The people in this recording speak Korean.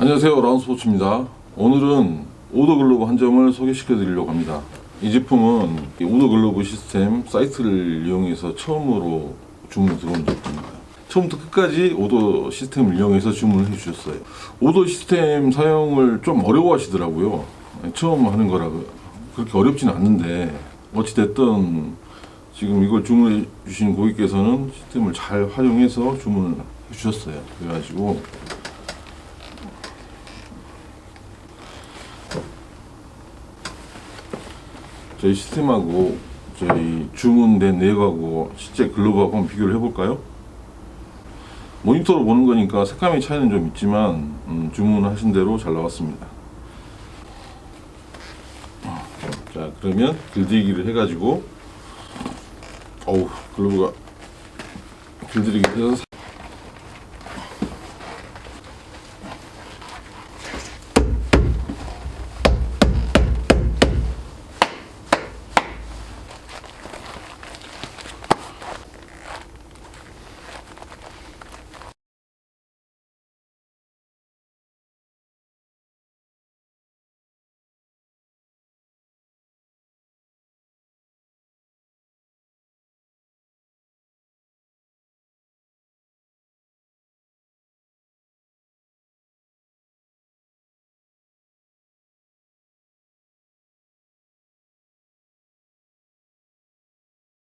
안녕하세요. 라운스포츠입니다. 오늘은 오더글로브 한 점을 소개시켜 드리려고 합니다. 이 제품은 이 오더글로브 시스템 사이트를 이용해서 처음으로 주문 들어온 제품입니다. 처음부터 끝까지 오더 시스템을 이용해서 주문을 해주셨어요. 오더 시스템 사용을 좀 어려워 하시더라고요. 처음 하는 거라 그렇게 어렵지는 않는데 어찌됐든 지금 이걸 주문해 주신 고객께서는 시스템을 잘 활용해서 주문을 해 주셨어요. 그래가지고 저희 시스템하고 저희 주문된 내역하고 실제 글로브하고 한번 비교를 해볼까요? 모니터로 보는 거니까 색감의 차이는 좀 있지만 음, 주문하신 대로 잘 나왔습니다. 자 그러면 길들이기를 해가지고 어우 글로브가 길들이기 해서